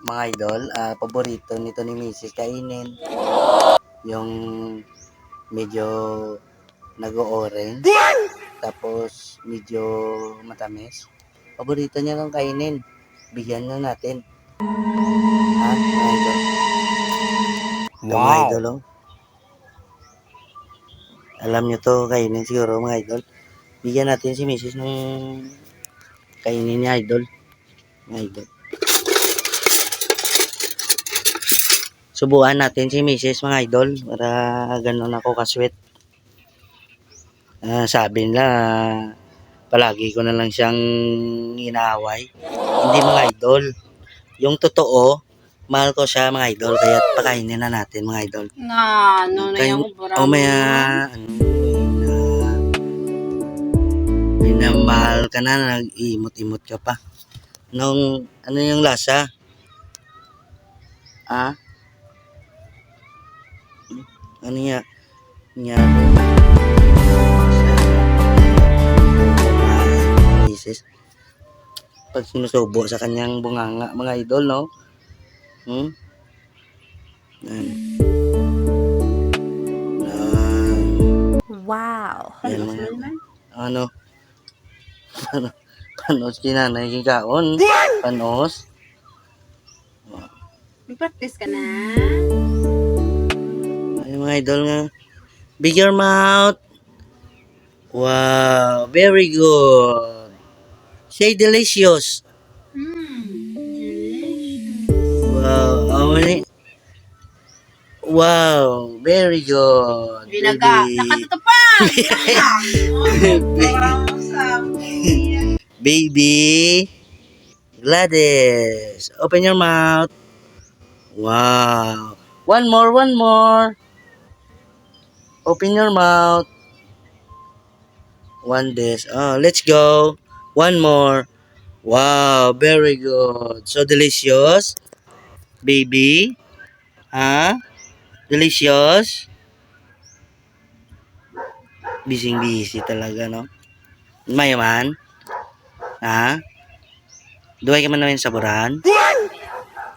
mga idol, ah, paborito nito ni Mrs. kainin. Yung medyo nag-orange. Tapos medyo matamis. Paborito niya kang kainin. Bigyan na natin. Ha, mga idol? Ito, mga idol, oh. Alam nyo to, kainin siguro mga idol. Bigyan natin si Mrs. ng kainin niya, idol. Mga idol. Subukan natin si Mrs. mga idol para ganun ako kasweet. Ah, sabi nila, palagi ko na lang siyang inaaway. Hindi mga idol. Yung totoo, mahal ko siya mga idol, kaya pakainin na natin mga idol. Na, ano na Kaya- yung ubra O may, na, minamahal ka na, nag-imot-imot ka pa. Nung, ano yung lasa? Ah? Ano nga? Nga. Isis. Pag sinusubo sa kanyang bunganga, mga idol, no? Hmm? Yan. Yan. Wow. Yan mga ano ano panos kinanay kikaon panos Mag-practice ka na. Ay mga idol nga big your mouth wow very good say delicious Hmm. wow how many wow very good Binaga. Nakatutupan! Baby Gladys, open your mouth. Wow. One more, one more. Open your mouth. One this. Oh, let's go. One more. Wow, very good. So delicious. Baby. Ha? Delicious. Busy-busy talaga, no? Mayaman. Ha? Duhay ka man namin sa buran?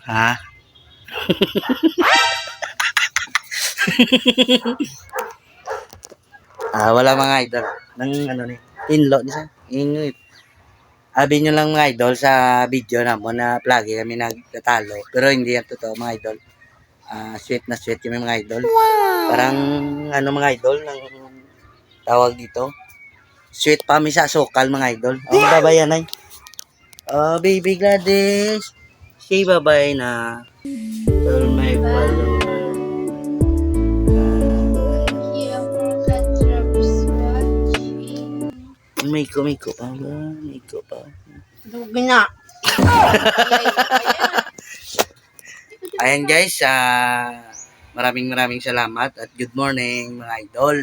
Ha? ah, wala mga idol. Nang ano ni, tinlo ni sa. Init. Abi nyo lang mga idol sa video na mo na plagi kami nagtatalo. Pero hindi yan totoo mga idol. Ah, sweet na sweet kami mga idol. Parang ano mga idol, ng tawag dito. Sweet pa kami sa sukal mga idol. Oh, babay yan ay. Oh, baby Gladys. Say bye-bye na. All my followers. Ah, may ko, may ko pa ba? May ko pa. Dugi na. Ayan guys, ah maraming maraming salamat at good morning mga idol.